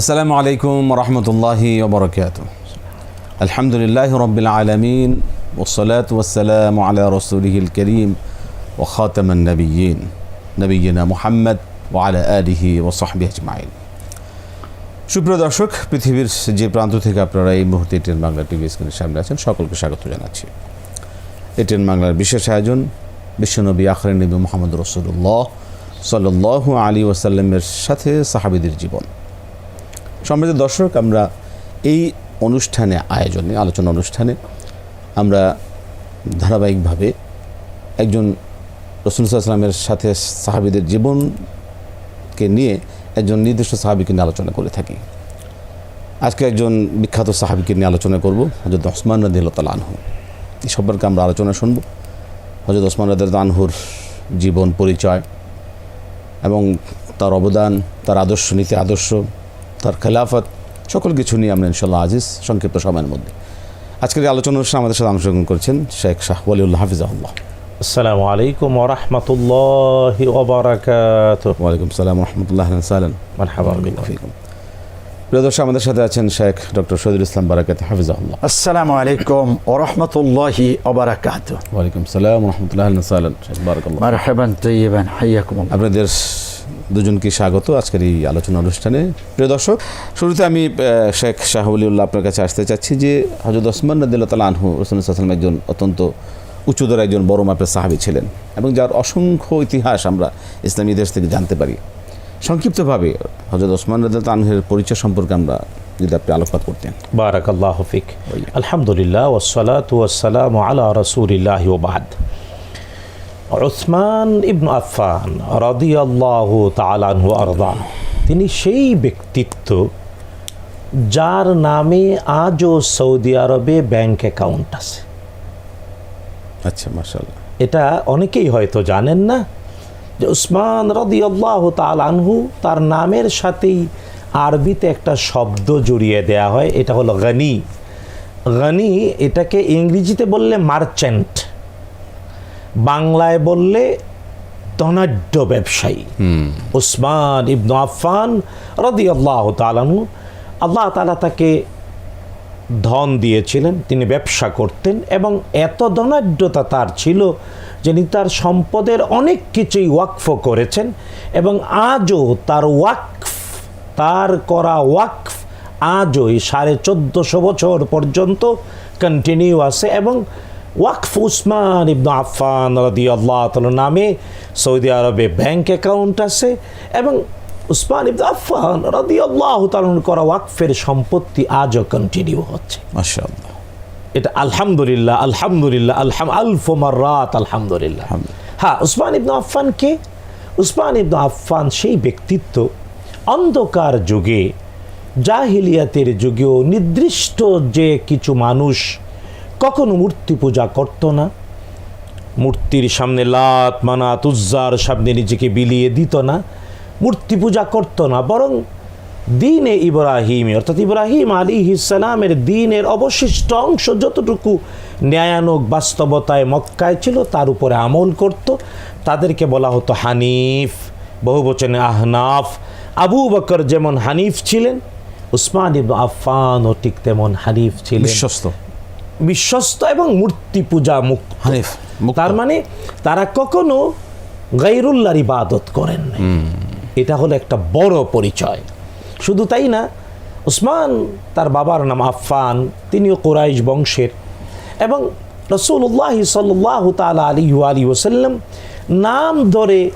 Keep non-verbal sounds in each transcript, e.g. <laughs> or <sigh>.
আসসালামু আলাইকুম রহমতুল্লাহি ওবরকাত আলহামদুলিল্লাহ রবিল আলমিন ওসলাত ওসালাম আলা রসুলহিল করিম ও খাতমান নবীন নবীনা মুহাম্মদ ওয়ালা আলিহি ও সাহবি সুপ্রিয় দর্শক, পৃথিবীর যে প্রান্ত থেকে আপনারা এই মুহূর্তে টেন বাংলা টিভি স্ক্রিনের সামনে আছেন, সকলকে স্বাগত জানাচ্ছি। এটেন বাংলার বিশেষ আয়োজন, বিশ্বনবী আখরের নবী মোহাম্মদ রসুল্লাহ সাল্লাহ আলী ওসাল্লামের সাথে সাহাবিদের জীবন। সম্মানিত দর্শক, আমরা এই অনুষ্ঠানে, আয়োজনে, আলোচনা অনুষ্ঠানে আমরা ধারাবাহিকভাবে একজন রসুলামের সাথে সাহাবিদের জীবনকে নিয়ে একজন নির্দিষ্ট সাহাবিকে নিয়ে আলোচনা করে থাকি। আজকে একজন বিখ্যাত সাহাবিকে নিয়ে আলোচনা করব হজরত ওসমান রদিল্লা আনহু। এই সম্পর্কে আমরা আলোচনা শুনব। হজরত ওসমান রদিল্লা আনহুর জীবন পরিচয় এবং তার অবদান, তার আদর্শ, নীতি, আদর্শ তার খেলাফত সকল কিছু নিয়ে আমরা ইনশাল্লাহ আজিজ সংক্ষিপ্ত সময়ের মধ্যে। আজকের এই আলোচনা অনুষ্ঠানে আমাদের সাথে অংশগ্রহণ করছেন শেখ শাহ ওয়ালিউল্লাহ হাফিজাহুল্লাহ। আসসালামু আলাইকুম ওরহমতুল্লাহি ওয়ালাইকুম সালাম রহমতুল্লাহ সালাম। মারহাবা বিকুম। ফিকুম। প্রিয় দর্শক আমাদের সাথে আছেন শেখ ডক্টর শহীদুল ইসলাম বারাকাত হাফিজাহুল্লাহ। আসসালামু আলাইকুম ওরহমতুল্লাহি ওবারাকাত ওয়ালাইকুম সালাম রহমতুল্লাহ সালাম। শেখ বারাকাল্লাহ মারহাবান তৈবান হাইয়াকুম আপনাদের দুজনকে স্বাগত আজকের এই আলোচনা অনুষ্ঠানে। প্রিয় দর্শক শুরুতে আমি শেখ শাহবুলিউল্লাহ আপনার কাছে আসতে চাচ্ছি যে হজরত ওসমান রদুল্লাহ তালা আনহু রসুলাম একজন অত্যন্ত উচ্চতর একজন বড় মাপের সাহাবি ছিলেন এবং যার অসংখ্য ইতিহাস আমরা ইসলামী দেশ থেকে জানতে পারি। সংক্ষিপ্তভাবে হজরত ওসমান রদুল্লাহ আনহের পরিচয় সম্পর্কে আমরা যদি আপনি আলোকপাত করতেন। বারাকাল্লাহ ফিক। আলহামদুলিল্লাহ ওসালাত ওয়াসালাম আলা রসুলিল্লাহ ওবাদ ওসমান ইবনু আফফান রাদিয়াল্লাহু তাআলাহু আরদা তিনি সেই ব্যক্তিত্ব যার নামে আজও সৌদি আরবে ব্যাংক অ্যাকাউন্ট আছে। আচ্ছা মার্শাল্লাহ এটা অনেকেই হয়তো জানেন না যে উসমান রদি আল্লাহ আনহু তার নামের সাথেই আরবিতে একটা শব্দ জড়িয়ে দেয়া হয় এটা হলো গনি। গনি এটাকে ইংরেজিতে বললে মার্চেন্ট। বাংলায় বললে ধনাঢ্য ব্যবসায়ী। উসমান ইবনু আফফান রদি আল্লাহ তালানহু আল্লাহ তালা তাকে ধন দিয়েছিলেন তিনি ব্যবসা করতেন এবং এত ধনাঢ্যতা তার ছিল যিনি তার সম্পদের অনেক কিছুই ওয়াকফ করেছেন এবং আজও তার ওয়াকফ তার করা ওয়াকফ আজও সাড়ে চোদ্দোশো বছর পর্যন্ত কন্টিনিউ আছে এবং ওয়াকফ উসমান ইবনু আফফান রদি আল্লাহ নামে সৌদি আরবে ব্যাংক অ্যাকাউন্ট আছে এবং উসমান ইবনু আফফান রদি আল্লাহ করা ওয়াকফের সম্পত্তি আজও কন্টিনিউ হচ্ছে। মার্শাল্লাহ এটা আলহামদুলিল্লাহ আলহামদুলিল্লাহ আলহাম আলফোমার রাত আলহামদুলিল্লাহ। হ্যাঁ উসমান ইবনু আফফান কে উসমান ইবনু আফফান সেই ব্যক্তিত্ব অন্ধকার যুগে জাহিলিয়াতের যুগেও নির্দিষ্ট যে কিছু মানুষ কখনো মূর্তি পূজা করত না। মূর্তির সামনে লাত মানাত উজ্জার সামনে নিজেকে বিলিয়ে দিত না। মূর্তি পূজা করত না, বরং দিনে ইব্রাহিম, অর্থাৎ ইব্রাহিম আলী ইসালামের দিনের অবশিষ্ট অংশ যতটুকু ন্যায়ানক বাস্তবতায় মক্কায় ছিল, তার উপরে আমল করত। তাদেরকে বলা হতো হানিফ, বহুবচনে আহনাফ। আবু বকর যেমন হানিফ ছিলেন, উসমান ইবনু আফফানও ঠিক তেমন হানিফ ছিলেন। বিশ্বস্ত এবং মূর্তি পূজা মুক্ত। হানিফ। তার মানে তারা কখনো গাইরুল্লাহর ইবাদত করেন এটা হলো একটা বড় পরিচয়। শুধু তাই না উসমান তার বাবার নাম আফফান তিনিও কোরাইশ বংশের। এবং রসুল্লাহ সাল্লাহ তালা আলী আলী ওসাল্লাম নাম ধরে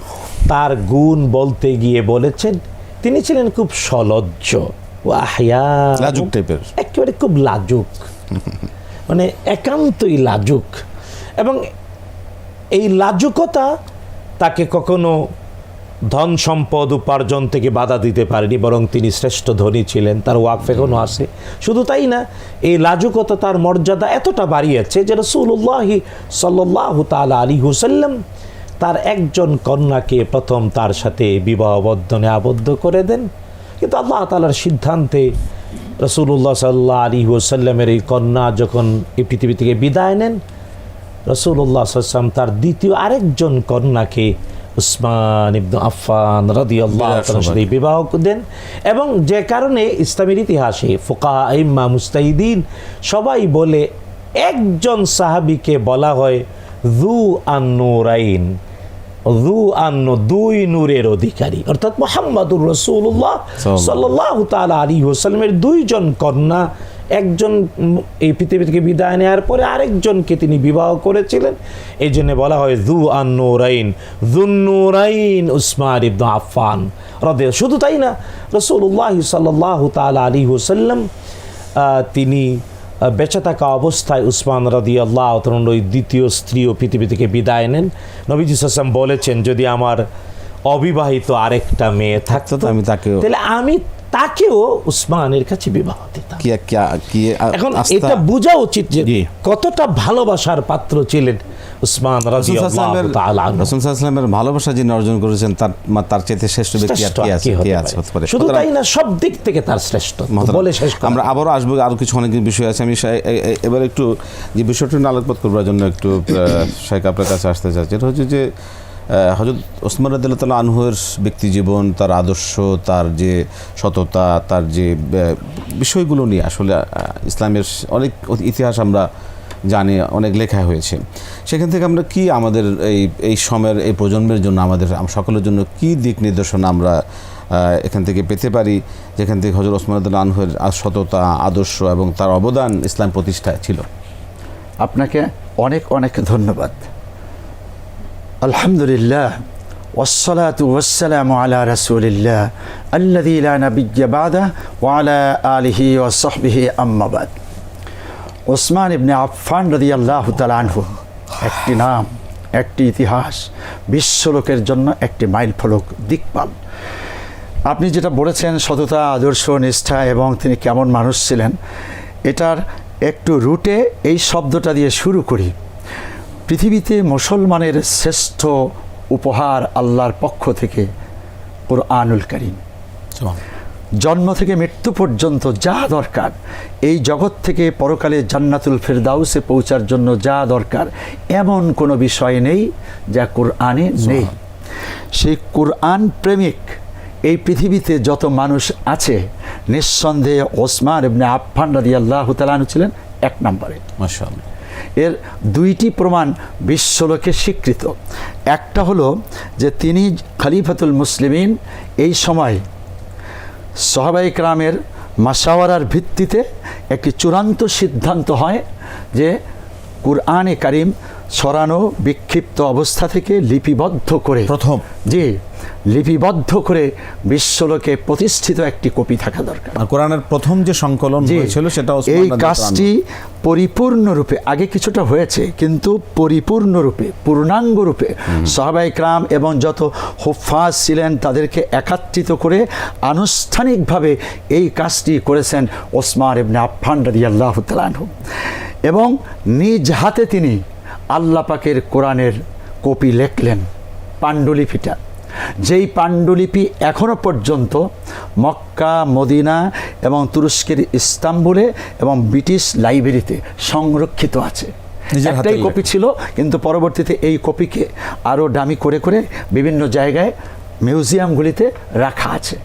তার গুণ বলতে গিয়ে বলেছেন তিনি ছিলেন খুব সলজ্জ ওয়াহিয়া। লাজুক টাইপের একেবারে খুব লাজুক। <laughs> মানে একান্তই লাজুক। এবং এই লাজুকতা তাকে কখনো ধন সম্পদ উপার্জন থেকে বাধা দিতে পারেনি, বরং তিনি শ্রেষ্ঠ ধনী ছিলেন, তার ওয়াকফ এখনও আছে। শুধু তাই না, এই লাজুকতা তার মর্যাদা এতটা বাড়িয়েছে যে রসুল্লাহি সাল্লাহ তালা আলী হুসাল্লাম তার একজন কন্যাকে প্রথম তার সাথে বিবাহ বন্ধনে আবদ্ধ করে দেন। কিন্তু আল্লাহ তালার সিদ্ধান্তে রসুল্লাহ সাল্লাহ আলী ওসাল্লামের এই কন্যা যখন এই পৃথিবী থেকে বিদায় নেন রসুল্লাহ সাল্লাম তার দ্বিতীয় আরেকজন কন্যাকে উসমান ইবনু বিরাট তাআলার সাথে বিবাহ দেন এবং যে কারণে ইসলামের ইতিহাসে ফোকা ইম্মা মুস্তাহিদিন সবাই বলে একজন সাহাবীকে বলা হয় জু আন্নুরাইন। জু আন্ন দুই নূরের অধিকারী। অর্থাৎ মোহাম্মদুর রসুল্লাহ সাল্লাহ তালা আলী হোসালামের দুইজন কন্যা একজন এই পৃথিবী থেকে বিদায় নেওয়ার পরে আরেকজনকে তিনি বিবাহ করেছিলেন। এই জন্য বলা হয় জু আন্নুরাইন জুন্নুরাইন উসমান ইবনু আফফান রদে শুধু তাই না রসুল্লাহ সাল্লাহ তালা আলী হোসাল্লাম তিনি বেঁচে থাকা অবস্থায় উসমান রাদি আল্লাহ ওই দ্বিতীয় স্ত্রী ও পৃথিবী থেকে বিদায় নেন। নবীজি সাসাম বলেছেন যদি আমার অবিবাহিত আরেকটা মেয়ে থাকতো তো আমি তাকে তাহলে আমি তাকেও উসমানের কাছে বিবাহ দিতাম। এখন এটা বোঝা উচিত যে। কতটা ভালোবাসার পাত্র ছিলেন। উসমান রাজি রাসূল সাল্লাল্লাহু রাসূল ভালোবাসা যিনি অর্জন করেছেন তার তার চাইতে শ্রেষ্ঠ ব্যক্তি আর কি আছে কি আছে? শুধু তাই না সব দিক থেকে তার শ্রেষ্ঠ। বলে শেষ আমরা আবারও আসব আরও কিছু অনেক বিষয় আছে আমি এবার একটু যে বিষয়টা আলোকপাত করবার জন্য একটু শাইক আপনার কাছে আসতে চাচ্ছি এটা হচ্ছে যে হজরত ওসমান রাদিল্লাহ আনহুয়ের ব্যক্তি জীবন তার আদর্শ তার যে সততা তার যে বিষয়গুলো নিয়ে আসলে ইসলামের অনেক ইতিহাস আমরা জানি অনেক লেখা হয়েছে সেখান থেকে আমরা কি আমাদের এই এই সময়ের এই প্রজন্মের জন্য আমাদের আম- সকলের জন্য কি দিক নির্দেশনা আমরা আহ, এখান থেকে পেতে পারি যেখান থেকে হজরত ওসমানুদ্দিন আনহুয়ের আ- সততা আদর্শ এবং তার অবদান ইসলাম প্রতিষ্ঠায় ছিল আপনাকে অনেক অনেক ধন্যবাদ আলহামদুলিল্লাহ والصلاة والسلام على رسول الله الذي لا نبي بعده وعلى آله وصحبه أما بعد ওসমান ইবনে আফফান রাদিয়াল্লাহু তাআলা আনহু। একটি নাম, একটি ইতিহাস বিশ্বলোকের জন্য একটি মাইল ফলক দিকপাল। আপনি যেটা বলেছেন, সততা, আদর্শ, নিষ্ঠা এবং তিনি কেমন মানুষ ছিলেন, এটার একটু রুটে এই শব্দটা দিয়ে শুরু করি। পৃথিবীতে মুসলমানের শ্রেষ্ঠ উপহার আল্লাহর পক্ষ থেকে কোরআনুল করিম। জন্ম থেকে মৃত্যু পর্যন্ত যা দরকার এই জগৎ থেকে পরকালে জান্নাতুল ফেরদাউসে পৌঁছার জন্য যা দরকার এমন কোনো বিষয় নেই যা কোরআনে নেই। সেই কোরআন প্রেমিক এই পৃথিবীতে যত মানুষ আছে নিঃসন্দেহে ওসমান ইবনে আফফান রাদিয়াল্লাহু তাআলা ছিলেন এক নম্বরে। এর দুইটি প্রমাণ বিশ্বলোকে স্বীকৃত। একটা হলো যে তিনি খলিফাতুল মুসলিমিন এই সময় সাহাবাই ক্রামের মাসাওয়ারার ভিত্তিতে একটি চূড়ান্ত সিদ্ধান্ত হয় যে কুরআনে কারিম ছড়ানো বিক্ষিপ্ত অবস্থা থেকে লিপিবদ্ধ করে প্রথম। জি লিপিবদ্ধ করে বিশ্বলোকে প্রতিষ্ঠিত একটি কপি থাকা দরকার। কোরআনের প্রথম যে সংকলন হয়েছিল সেটা এই কাজটি পরিপূর্ণরূপে আগে কিছুটা হয়েছে কিন্তু পরিপূর্ণরূপে পূর্ণাঙ্গ রূপে সাহাবাই ক্রাম এবং যত হুফাজ ছিলেন তাদেরকে একাত্রিত করে আনুষ্ঠানিকভাবে এই কাজটি করেছেন ওসমান ইবনে আফফান রাদিয়াল্লাহু তাআলা এবং নিজ হাতে তিনি আল্লাহ পাকের কোরআনের কপি লেখলেন পাণ্ডুলিপিটা। যেই পাণ্ডুলিপি এখনও পর্যন্ত মক্কা মদিনা এবং তুরস্কের ইস্তাম্বুলে এবং ব্রিটিশ লাইব্রেরিতে সংরক্ষিত আছে। একটাই কপি ছিল কিন্তু পরবর্তীতে এই কপিকে আরও দামি করে করে বিভিন্ন জায়গায় মিউজিয়ামগুলিতে রাখা আছে।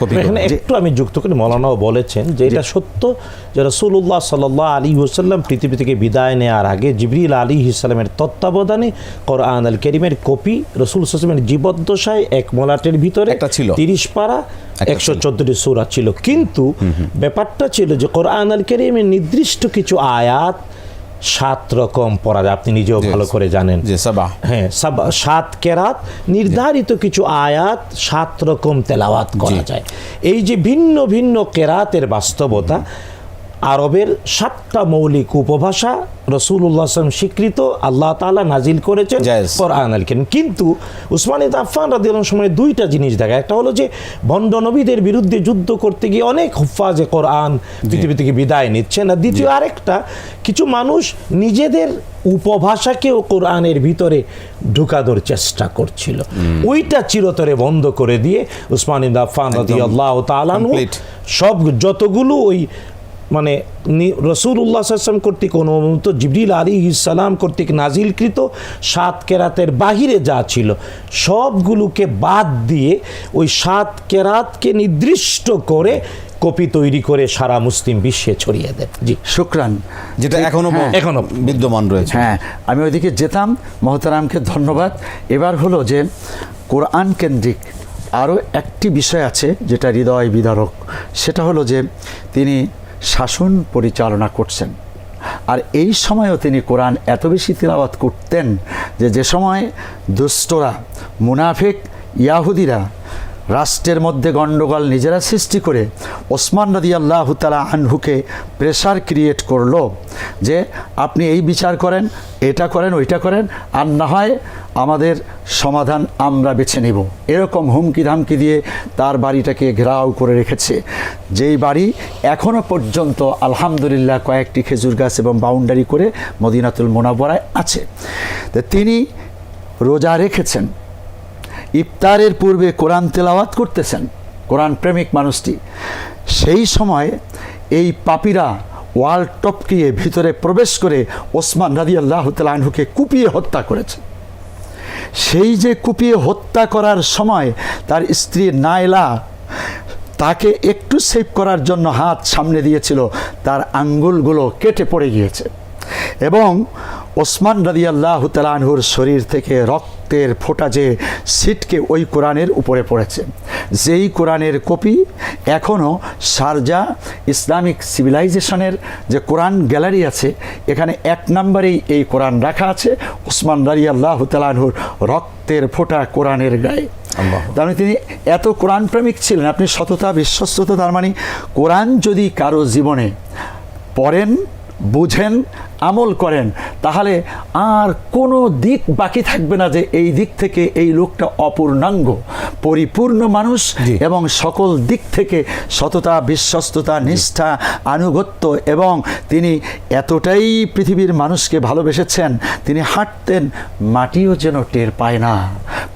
কপি এখানে একটু আমি যুক্ত করে মৌলানাও বলেছেন যে এটা সত্য যে রসুল্লাহ সাল্লাহ আলী হুসাল্লাম পৃথিবী থেকে বিদায় নেওয়ার আগে জিবরিল আলী ইসলামের তত্ত্বাবধানে কোরআন আল করিমের কপি রসুল সাল্লামের জীবদ্দশায় এক মলাটের ভিতরে একটা ছিল। তিরিশ একটা একশো চোদ্দটি সুরা ছিল। কিন্তু ব্যাপারটা ছিল যে কোরআন আল করিমের নির্দিষ্ট কিছু আয়াত সাত রকম পড়া যায় আপনি নিজেও ভালো করে জানেন। হ্যাঁ সাব- সাত কেরাত নির্ধারিত কিছু আয়াত সাত রকম তেলাওয়াত করা যায়। এই যে ভিন্ন ভিন্ন কেরাতের বাস্তবতা আরবের সাতটা মৌলিক উপভাষা রসুল্লাহ আসলাম স্বীকৃত আল্লাহ তাআলা নাজিল করেছেন। কোরআন আল করিম। কিন্তু উসমান আফফান রাদিয়াল্লাহু সময় দুইটা জিনিস দেখা। একটা হলো যে ভণ্ড নবীদের বিরুদ্ধে যুদ্ধ করতে গিয়ে অনেক হুফা হুফাজে কোরআন পৃথিবী থেকে বিদায় নিচ্ছেন। আর দ্বিতীয় আরেকটা কিছু মানুষ নিজেদের উপভাষাকেও কোরআনের ভিতরে ঢুকানোর চেষ্টা করছিল। ওইটা চিরতরে বন্ধ করে দিয়ে উসমান আফফান রাদিয়াল্লাহু তাআলা সব যতগুলো ওই মানে রসুল উল্লাহাম কর্তৃক অনুমোদিত জিবরিল আলী ইসালাম কর্তৃক নাজিলকৃত সাত কেরাতের বাহিরে যা ছিল সবগুলোকে বাদ দিয়ে ওই সাত কেরাতকে নির্দিষ্ট করে কপি তৈরি করে সারা মুসলিম বিশ্বে ছড়িয়ে দেন। জি। শুক্রান যেটা এখনও হ্যাঁ। এখনও। বিদ্যমান রয়েছে। হ্যাঁ। আমি ওইদিকে যেতাম মহতারামকে ধন্যবাদ। এবার হলো যে কোরআন কেন্দ্রিক আরও একটি বিষয় আছে যেটা হৃদয় বিদারক। সেটা হলো যে তিনি শাসন পরিচালনা করছেন। আর এই সময়ও তিনি কোরআন এত বেশি তিলাবাত করতেন যে যে সময় দুষ্টরা, মুনাফিক, ইয়াহুদিরা রাষ্ট্রের মধ্যে গণ্ডগোল নিজেরা সৃষ্টি করে ওসমান নদী আল্লাহ তালা আনহুকে প্রেশার ক্রিয়েট করল যে আপনি এই বিচার করেন, এটা করেন, ওইটা করেন, আর না হয় আমাদের সমাধান আমরা বেছে নেব। এরকম হুমকি ধামকি দিয়ে তার বাড়িটাকে ঘেরাও করে রেখেছে। যেই বাড়ি এখনও পর্যন্ত আলহামদুলিল্লাহ কয়েকটি খেজুর গাছ এবং বাউন্ডারি করে মদিনাতুল মোনাবরায় আছে। তিনি রোজা রেখেছেন। ইফতারের পূর্বে কোরআন তেলাওয়াত করতেছেন, কোরআন প্রেমিক মানুষটি। সেই সময় এই পাপীরা ওয়াল টপকিয়ে ভিতরে প্রবেশ করে ওসমান রাজি আল্লাহ তালাহুকে কুপিয়ে হত্যা করেছে। সেই যে কুপিয়ে হত্যা করার সময় তার স্ত্রী নাইলা তাকে একটু সেভ করার জন্য হাত সামনে দিয়েছিল, তার আঙ্গুলগুলো কেটে পড়ে গিয়েছে। এবং ওসমান রাদি আল্লাহ তালানহুর শরীর থেকে রক্তের ফোঁটা যে সিটকে ওই কোরআনের উপরে পড়েছে। যেই কোরআনের কপি এখনও শারজা ইসলামিক সিভিলাইজেশনের যে কোরআন গ্যালারি আছে এখানে এক নম্বরেই এই কোরআন রাখা আছে। ওসমান রাজি আল্লাহ তালানহুর রক্তের ফোঁটা কোরআনের গায়ে। তার মানে তিনি এত কোরআন প্রেমিক ছিলেন আপনি সততা বিশ্বস্ততা তার মানে কোরআন যদি কারও জীবনে পড়েন বুঝেন আমল করেন তাহলে আর কোনো দিক বাকি থাকবে না যে এই দিক থেকে এই লোকটা অপূর্ণাঙ্গ পরিপূর্ণ মানুষ এবং সকল দিক থেকে সততা বিশ্বস্ততা নিষ্ঠা আনুগত্য এবং তিনি এতটাই পৃথিবীর মানুষকে ভালোবেসেছেন তিনি হাঁটতেন মাটিও যেন টের পায় না।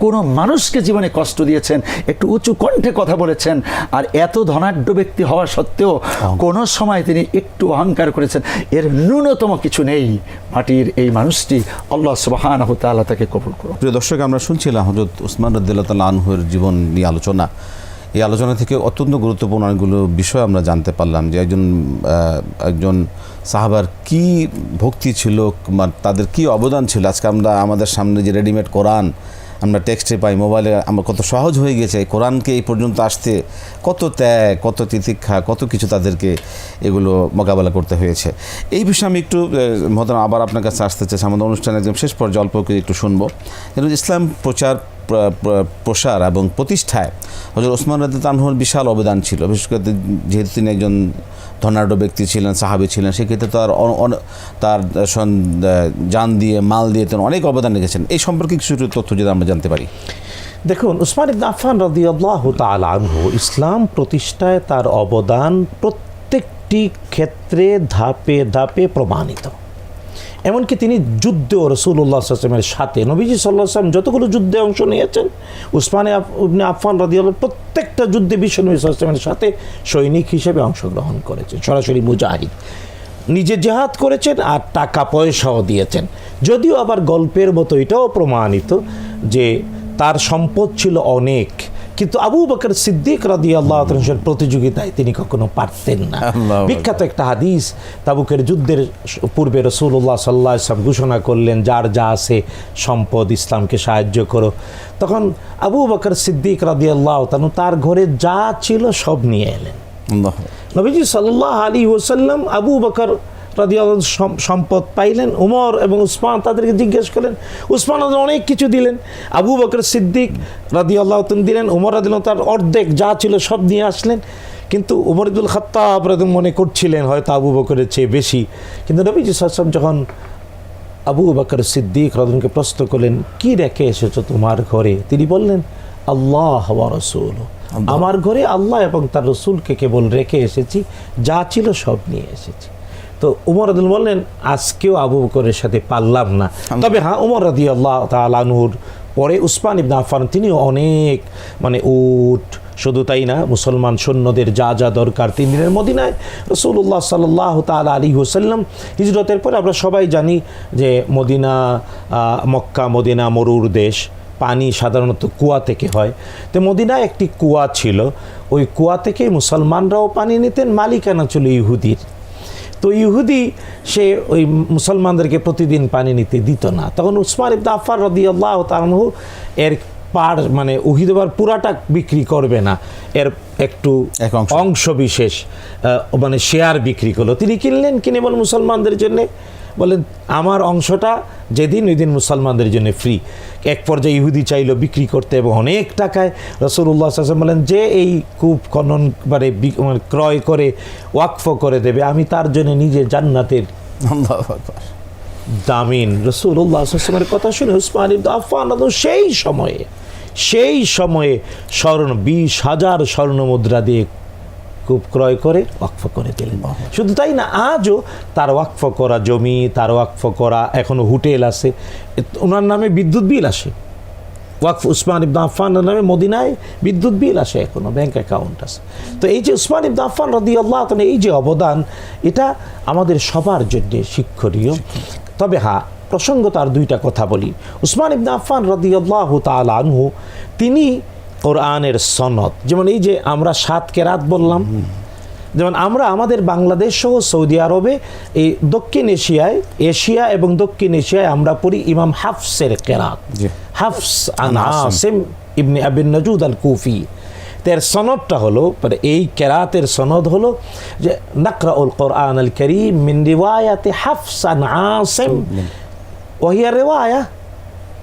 কোনো মানুষকে জীবনে কষ্ট দিয়েছেন একটু উঁচু কণ্ঠে কথা বলেছেন আর এত ধনাঢ্য ব্যক্তি হওয়া সত্ত্বেও কোনো সময় তিনি একটু অহংকার করেছেন। এর ন্যূনতম কিছু নেই। মাটির এই মানুষটি আল্লাহ সুবাহান তাআলা তাকে কবুল করুন প্রিয় দর্শক আমরা শুনছিলাম হজরত উসমান রদ্দাল্লাহ তাল আনহুর জীবন নিয়ে আলোচনা। এই আলোচনা থেকে অত্যন্ত গুরুত্বপূর্ণ অনেকগুলো বিষয় আমরা জানতে পারলাম যে একজন একজন সাহাবার কি ভক্তি ছিল তাদের কি অবদান ছিল। আজকে আমরা আমাদের সামনে যে রেডিমেড কোরআন আমরা টেক্সটে পাই, মোবাইলে আমরা কত সহজ হয়ে গেছে কোরআনকে এই পর্যন্ত আসতে, কত ত্যাগ, কত তিতিক্ষা, কত কিছু তাদেরকে এগুলো মোকাবেলা করতে হয়েছে। এই বিষয়ে আমি একটু মতন আবার আপনার কাছে আসতে চাইছি আমাদের অনুষ্ঠানে একদম শেষ পর্যায়ে অল্প একটু শুনব। ইসলাম প্রচার প্র- প্র- প্রসার এবং প্রতিষ্ঠায় হজরত ওসমান রাদ তানহুর বিশাল অবদান ছিল। বিশেষ করে যেহেতু তিনি একজন ধনাঢ্য ব্যক্তি ছিলেন, সাহাবি ছিলেন, সেক্ষেত্রে তার তার জান দিয়ে, মাল দিয়ে তিনি অনেক অবদান রেখেছেন। এই সম্পর্কে কিছু তথ্য যদি আমরা জানতে পারি। দেখুন উসমান ইবনে আফফান রাদিয়াল্লাহু আনহু ইসলাম প্রতিষ্ঠায় তার অবদান প্রত্যেকটি ক্ষেত্রে ধাপে ধাপে প্রমাণিত। এমনকি তিনি যুদ্ধে রসুল্লাহ আসলামের সাথে, নবীজি সাল্লাহ আসলাম যতগুলো যুদ্ধে অংশ নিয়েছেন, উসমানে ইবনে আফফান রাদিয়াল্লাহ প্রত্যেকটা যুদ্ধে বিশ্ব নবী আসলামের সাথে সৈনিক হিসেবে অংশগ্রহণ করেছেন, সরাসরি মুজাহিদ। নিজে জেহাদ করেছেন আর টাকা পয়সাও দিয়েছেন। যদিও আবার গল্পের মতো এটাও প্রমাণিত যে তার সম্পদ ছিল অনেক কিন্তু আবু বকর সিদ্দিক রাদি আল্লাহ প্রতিযোগিতায় তিনি কখনো পারতেন না। বিখ্যাত একটা হাদিস তাবুকের যুদ্ধের পূর্বে রসুল্লাহ সাল্লাহ ইসলাম ঘোষণা করলেন যার যা আছে সম্পদ ইসলামকে সাহায্য করো। তখন আবু বকর সিদ্দিক রাদি আল্লাহ তানু তার ঘরে যা ছিল সব নিয়ে এলেন। নবীজি সাল্লাহ আলী ওসাল্লাম আবু বকর আনহু সম্পদ পাইলেন। উমর এবং উসমান তাদেরকে জিজ্ঞেস করলেন উসমান অনেক কিছু দিলেন। আবু বকর সিদ্দিক রাদি আল্লাহ দিলেন উমর রাদিয়াল্লাহু তার অর্ধেক যা ছিল সব নিয়ে আসলেন। কিন্তু উমর ইবুল খাত্তাব মনে করছিলেন হয়তো আবু বকরের চেয়ে বেশি। কিন্তু নবীজি সাল্লাম যখন আবু বকর সিদ্দিক রাদনকে প্রশ্ন করলেন কি রেখে এসেছ তোমার ঘরে? তিনি বললেন আল্লাহ ওয়া রসুল। আমার ঘরে আল্লাহ এবং তার রসুলকে কেবল রেখে এসেছি যা ছিল সব নিয়ে এসেছি। তো উমর আদুল বললেন আজকেও আবু বকরের সাথে পারলাম না। তবে হ্যাঁ উমর রাদি আল্লাহ তালানহুর পরে উসমান ইবনা আফান তিনিও অনেক মানে উট শুধু তাই না মুসলমান সৈন্যদের যা যা দরকার তিন দিনের মদিনায় রসুল্লাহ সাল্লাহ তাল আলী হুসাল্লাম হিজরতের পরে আমরা সবাই জানি যে মদিনা মক্কা মদিনা মরুর দেশ পানি সাধারণত কুয়া থেকে হয়। তো মদিনায় একটি কুয়া ছিল ওই কুয়া থেকে মুসলমানরাও পানি নিতেন মালিকানা ছিল ইহুদির। তো ইহুদি সে ওই মুসলমানদেরকে প্রতিদিন পানি নিতে দিত না। তখন উসমান ইবদা আফার রদি আল্লাহ তালহু এর পার মানে উহিদবার পুরাটা বিক্রি করবে না। এর একটু এক অংশ। অংশ বিশেষ মানে শেয়ার বিক্রি করল। তিনি কিনলেন কিনে বল মুসলমানদের জন্য। বলেন আমার অংশটা যেদিন ওই দিন মুসলমানদের জন্য ফ্রি এক পর্যায়ে ইহুদি চাইলো বিক্রি করতে এবং অনেক টাকায় রসুল্লাহ আসলাম বলেন যে এই কূপ খনন মানে মানে ক্রয় করে ওয়াকফ করে দেবে আমি তার জন্য নিজে জান্নাতের। দামিন রসুল্লাহ আসলামের কথা শুনে উসমান আফফান সেই সময়ে সেই সময়ে স্বর্ণ বিশ হাজার স্বর্ণ মুদ্রা দিয়ে কূপ ক্রয় করে ওয়াকফ করে দিলেন। শুধু তাই না, আজও তার ওয়াকফ করা জমি, তার ওয়াকফ করা এখনও হোটেল আছে। ওনার নামে বিদ্যুৎ বিল আসে। ওয়াকফ উসমান ইবনা আফফানের নামে মদিনায় বিদ্যুৎ বিল আসে এখনও, ব্যাংক অ্যাকাউন্ট আছে। তো এই যে উসমান ইবনা আফফান রদি আল্লাহ এই যে অবদান, এটা আমাদের সবার জন্য শিক্ষণীয়। তবে হ্যাঁ প্রসঙ্গ তার দুইটা কথা বলি। উসমান ইবনা আফফান রদি আল্লাহ তাল তিনি কোরআনের সনদ। যেমন এই যে আমরা সাত কেরাত বললাম যেমন আমরা আমাদের বাংলাদেশ সহ সৌদি আরবে এই দক্ষিণ এশিয়ায় এশিয়া এবং দক্ষিণ এশিয়ায় আমরা পড়ি ইমাম হাফসের কেরাত। হাফস আন আন আসিম। আসিম ইবনে আবিন নজুদ আল কুফি তার সনদটা হলো মানে এই কেরাতের সনদ হলো যে নাকরাউল কোরআন আল করিম মিন রিওয়ায়াতে হাফস আন আসিম ওহিয়া রিওয়ায়া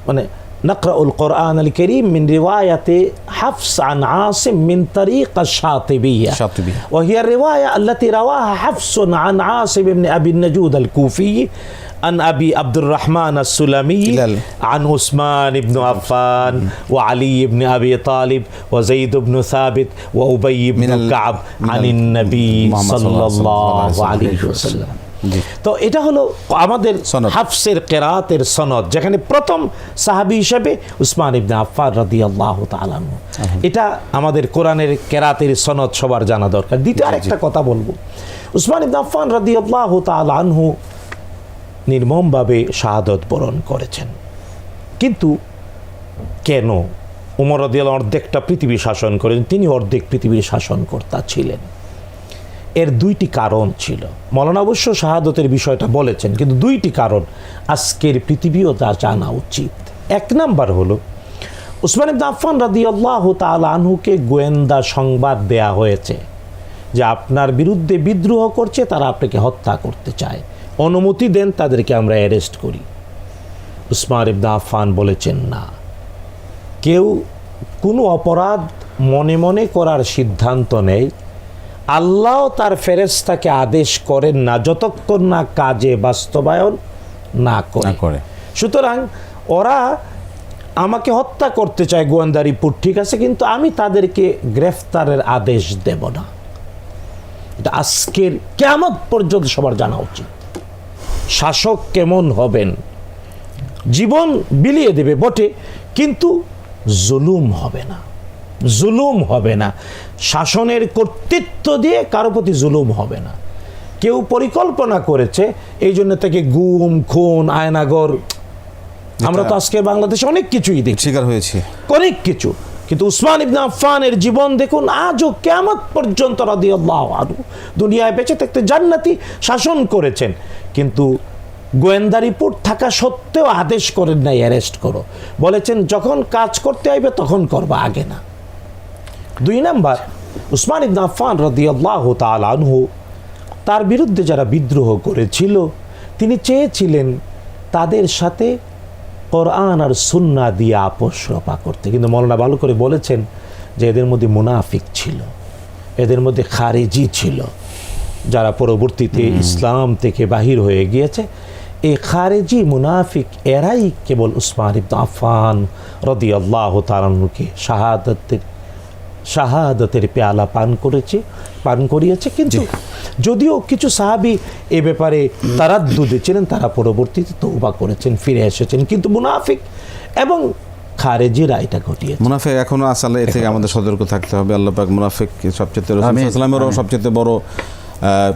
মানে نقرأ القرآن الكريم من رواية حفص عن عاصم من طريق الشاطبية الشاطبية. وهي الرواية التي رواها حفص عن عاصم بن أبي النجود الكوفي عن أبي عبد الرحمن السلمي إلى- عن عثمان بن عفان وعلي بن أبي طالب وزيد بن ثابت وأبي بن كعب عن ال- النبي صلى الله عليه عليه وسلم। তো এটা হলো আমাদের হাফসের কেরাতের সনদ যেখানে প্রথম সাহাবি হিসেবে উসমান ইবনে আফার রাদি আল্লাহ তালানু এটা আমাদের কোরআনের কেরাতের সনদ সবার জানা দরকার। দ্বিতীয় আরেকটা কথা বলব। উসমান ইবনে আফান রাদি আল্লাহ তালানহু নির্মমভাবে শাহাদত বরণ করেছেন। কিন্তু কেন? উমর রদিয়াল অর্ধেকটা পৃথিবী শাসন করেন তিনি অর্ধেক পৃথিবীর শাসনকর্তা ছিলেন। এর দুইটি কারণ ছিল। মৌলানা অবশ্য শাহাদতের বিষয়টা বলেছেন, কিন্তু দুইটি কারণ আজকের পৃথিবীও তা জানা উচিত। এক নাম্বার হলো, উসমান ইবনে আফফান রাদিয়াল্লাহু তাআলা আনহুকে গোয়েন্দা সংবাদ দেয়া হয়েছে যে আপনার বিরুদ্ধে বিদ্রোহ করছে, তারা আপনাকে হত্যা করতে চায়। অনুমতি দেন, তাদেরকে আমরা অ্যারেস্ট করি। উসমান ইবনে আফফান বলেছেন, না। কেউ কোনো অপরাধ মনে মনে করার সিদ্ধান্ত নেয় আল্লাহ তার ফেরেশতাকে আদেশ করেন না যতক্ষণ না কাজে বাস্তবায়ন না করে। সুতরাং ওরা আমাকে হত্যা করতে চায় গোয়েন্দা রিপোর্ট ঠিক আছে কিন্তু আমি তাদেরকে গ্রেফতারের আদেশ দেব না। এটা আজকের কেমন পর্যন্ত সবার জানা উচিত। শাসক কেমন হবেন? জীবন বিলিয়ে দেবে বটে কিন্তু জুলুম হবে না। জুলুম হবে না। শাসনের কর্তৃত্ব দিয়ে কারও প্রতি জুলুম হবে না। কেউ পরিকল্পনা করেছে এই জন্য তাকে গুম খুন আয়নাগর আমরা তো আজকে বাংলাদেশে অনেক কিছুই দেখছি। শিকার হয়েছে। অনেক কিছু। কিন্তু উসমান ইবনে আফফানের জীবন দেখুন আজও কেমত পর্যন্ত রাদিয়াল্লাহু আনহু দুনিয়ায় বেঁচে থাকতে জান্নাতি শাসন করেছেন। কিন্তু গোয়েন্দা রিপোর্ট থাকা সত্ত্বেও আদেশ করেন নাই অ্যারেস্ট করো। বলেছেন যখন কাজ করতে আইবে তখন করবা আগে না। দুই নাম্বার উসমান ইবনে আফফান রাদিয়াল্লাহু তাআলা আনহু তার বিরুদ্ধে যারা বিদ্রোহ করেছিল তিনি চেয়েছিলেন তাদের সাথে কোরআন আর সুন্না দিয়ে আপোষ রপা করতে। কিন্তু মৌলানা ভালো করে বলেছেন যে এদের মধ্যে মুনাফিক ছিল এদের মধ্যে খারেজি ছিল। যারা পরবর্তীতে ইসলাম থেকে বাহির হয়ে গিয়েছে এই খারেজি মুনাফিক এরাই কেবল উসমান ইবনে আফান রদি আল্লাহ তালানুকে শাহাদতের শাহাদতের পেয়ালা পান করেছে পান করিয়েছে। কিন্তু যদিও কিছু সাহাবি এ ব্যাপারে তারা দুধে ছিলেন তারা পরবর্তীতে তৌবা করেছেন ফিরে এসেছেন। কিন্তু মুনাফিক এবং খারেজিরা এটা ঘটিয়ে মুনাফেক এখনও আসলে এ থেকে আমাদের সতর্ক থাকতে হবে। আল্লাহ পাক মুনাফিক সবচেয়ে ইসলামেরও সবচেয়ে বড়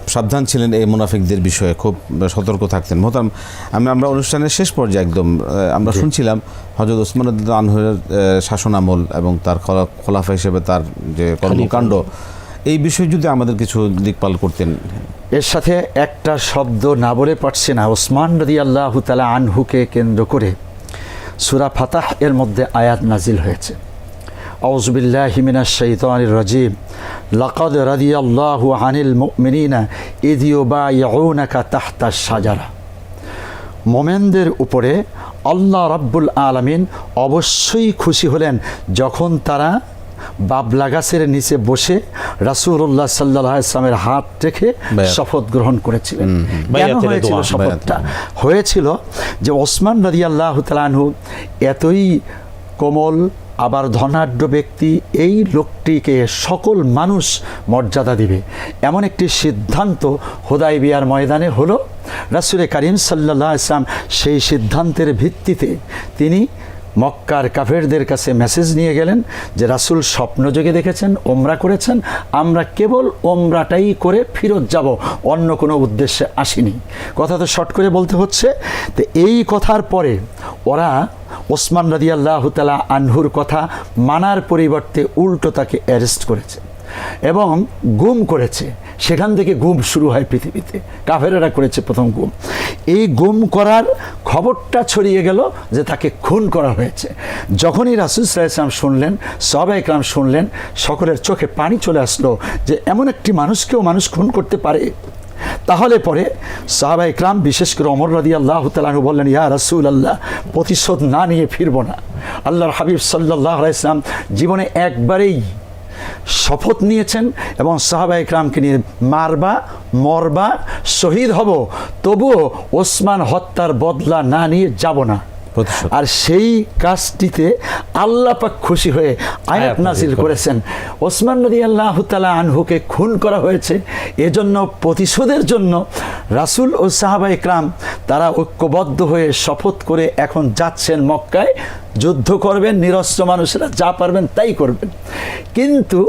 সাবধান ছিলেন এই মুনাফিকদের বিষয়ে খুব সতর্ক থাকতেন। মতাম আমি আমরা অনুষ্ঠানের শেষ পর্যায়ে একদম আমরা শুনছিলাম হজরত ওসমান আনহের শাসন আমল এবং তার খলা- খোলাফা হিসেবে তার যে কর্মকাণ্ড এই বিষয়ে যদি আমাদের কিছু দিকপাল করতেন। এর সাথে একটা শব্দ না বলে পারছি না। ওসমান রদি আল্লাহ তালা আনহুকে কেন্দ্র করে সুরা ফাতাহ এর মধ্যে আয়াত নাজিল হয়েছে। আউজবিল্লাহ হিমিনা শৈতানির রাজিম। লকদ রদি আল্লাহ আনিল মিনা ইদিও বা ইয়াউনাকা তাহতা সাজারা মোমেনদের উপরে আল্লাহ রাব্বুল আলামিন অবশ্যই খুশি হলেন যখন তারা বাবলা গাছের নিচে বসে রাসূলুল্লাহ সাল্লাহ ইসলামের হাত রেখে শপথ গ্রহণ করেছিলেন। কেন হয়েছিল শপথটা? হয়েছিল যে ওসমান রাজি আল্লাহ তালানহু এতই কোমল আবার ধনাঢ্য ব্যক্তি এই লোকটিকে সকল মানুষ মর্যাদা দিবে। এমন একটি সিদ্ধান্ত হোদাই বিয়ার ময়দানে হলো। রাসুলে করিম সাল্লাহ ইসলাম সেই সিদ্ধান্তের ভিত্তিতে তিনি মক্কার কাফেরদের কাছে মেসেজ নিয়ে গেলেন যে, রাসুল স্বপ্নযোগে দেখেছেন, ওমরা করেছেন, আমরা কেবল ওমরাটাই করে ফিরত যাব, অন্য কোনো উদ্দেশ্যে আসিনি। কথা তো শর্ট করে বলতে হচ্ছে তো এই কথার পরে ওরা ওসমান রাজিয়াল্লাহ তালা আনহুর কথা মানার পরিবর্তে উল্টো তাকে অ্যারেস্ট করেছে। এবং গুম করেছে। সেখান থেকে গুম শুরু হয় পৃথিবীতে। কাফেরেরা করেছে প্রথম গুম। এই গুম করার খবরটা ছড়িয়ে গেল যে তাকে খুন করা হয়েছে। যখনই রাসুল ইসলাম শুনলেন সব একরাম শুনলেন, সকলের চোখে পানি চলে আসলো যে এমন একটি মানুষকেও মানুষ খুন করতে পারে। তাহলে পরে সাহাবা ইকরাম বিশেষ করে অমর রাদি আল্লাহ তালু বললেন, ইয়া রাসুল আল্লাহ প্রতিশোধ না নিয়ে ফিরবো না। আল্লাহর হাবিব সাল্লাহ ইসলাম জীবনে একবারেই শপথ নিয়েছেন এবং সাহাবা ইকরামকে নিয়ে মারবা, মরবা, শহীদ হব তবুও ওসমান হত্যার বদলা না নিয়ে যাব না। আর সেই কাজটিতে আল্লাহ পাক খুশি হয়ে আয়াত নাজিল করেছেন। ওসমান নদী আল্লাহ তালা আনহুকে খুন করা হয়েছে। এজন্য প্রতিশোধের জন্য রাসূল ও সাহাবা ইকরাম তারা ঐক্যবদ্ধ হয়ে শপথ করে এখন যাচ্ছেন মক্কায়। যুদ্ধ করবেন নিরস্ত্র মানুষেরা যা পারবেন তাই করবেন। কিন্তু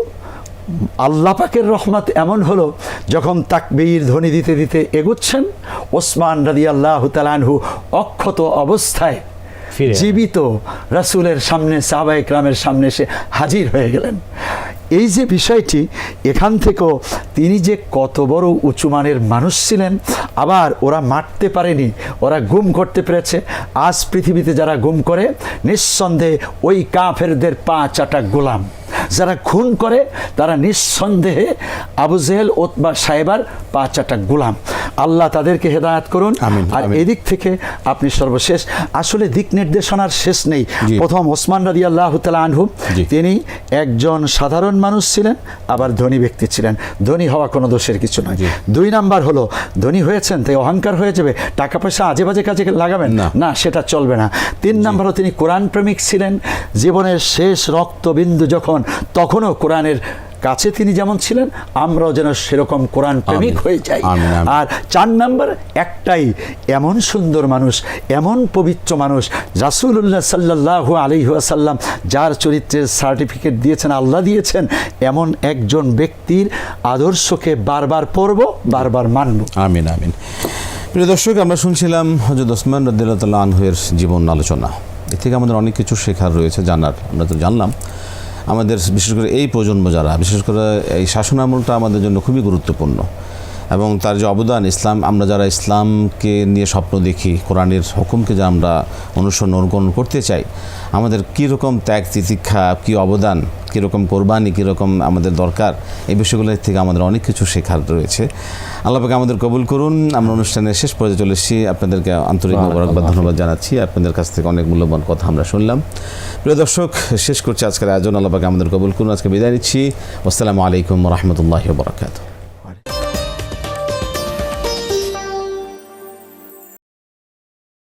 আল্লাহ পাকের রহমত এমন হলো যখন তাকবীর ধ্বনি দিতে দিতে এগুচ্ছেন ওসমান রাদি আল্লাহ তালানহু অক্ষত অবস্থায়। জীবিত রাসুলের সামনে সাহাবা ইকরামের সামনে সে হাজির হয়ে গেলেন। এই যে বিষয়টি, এখান থেকেও তিনি যে কত বড় উঁচুমানের মানুষ ছিলেন, আবার ওরা মারতে পারেনি, ওরা গুম করতে পেরেছে। আজ পৃথিবীতে যারা গুম করে, নিঃসন্দেহে ওই কাফেরদের পা চাটা গোলাম। যারা খুন করে তারা নিঃসন্দেহে আবু জেহেল ওতবা সাহেবার পা চাটা গোলাম। আল্লাহ তাদেরকে হেদায়াত করুন। আর এদিক থেকে আপনি সর্বশেষ আসলে দিক নির্দেশনার শেষ নেই। প্রথম ওসমান রাদি আল্লাহ আনহু তিনি একজন সাধারণ মানুষ ছিলেন আবার ধনী ব্যক্তি ছিলেন। ধনী হওয়া কোনো দোষের কিছু নয়। দুই নাম্বার হলো ধনী হয়েছেন তাই অহংকার হয়ে যাবে টাকা পয়সা আজে বাজে কাজে লাগাবেন? না। না সেটা চলবে না। তিন নাম্বার হলো তিনি কোরআন প্রেমিক ছিলেন। জীবনের শেষ রক্তবিন্দু যখন তখনও কোরআনের কাছে তিনি যেমন ছিলেন আমরাও যেন সেরকম কোরআন প্রেমিক হয়ে যাই। আর চার নাম্বার একটাই এমন সুন্দর মানুষ এমন পবিত্র মানুষ রাসূলুল্লাহ সাল্লাল্লাহু আলাইহি ওয়াসাল্লাম যার চরিত্রের সার্টিফিকেট দিয়েছেন আল্লাহ দিয়েছেন এমন একজন ব্যক্তির আদর্শকে বারবার পড়ব বারবার মানব। আমিন আমিন। প্রিয় দর্শক আমরা শুনছিলাম হজরত ওসমান রদুল্লাহ আনহুয়ের জীবন আলোচনা। এ থেকে আমাদের অনেক কিছু শেখার রয়েছে জানার আমরা তো জানলাম। আমাদের, বিশেষ করে এই প্রজন্ম যারা, বিশেষ করে এই শাসন আমলটা আমাদের জন্য খুবই গুরুত্বপূর্ণ। এবং তার যে অবদান ইসলাম আমরা যারা ইসলামকে নিয়ে স্বপ্ন দেখি কোরআনের হুকুমকে যে আমরা অনুসরণ অনুকরণ করতে চাই আমাদের কীরকম ত্যাগ তিতিক্ষা কী অবদান কীরকম কোরবানি কীরকম আমাদের দরকার এই বিষয়গুলো থেকে আমাদের অনেক কিছু শেখার রয়েছে। আল্লাহকে আমাদের কবুল করুন। আমরা অনুষ্ঠানের শেষ পর্যায়ে চলে এসেছি। আপনাদেরকে আন্তরিক মোবারকবাদ ধন্যবাদ জানাচ্ছি। আপনাদের কাছ থেকে অনেক মূল্যবান কথা আমরা শুনলাম। প্রিয় দর্শক শেষ করছি আজকের আয়োজন। আল্লাহকে আমাদের কবুল করুন। আজকে বিদায় নিচ্ছি। আসসালামু আলাইকুম রহমতুল্লাহ বরাকাতু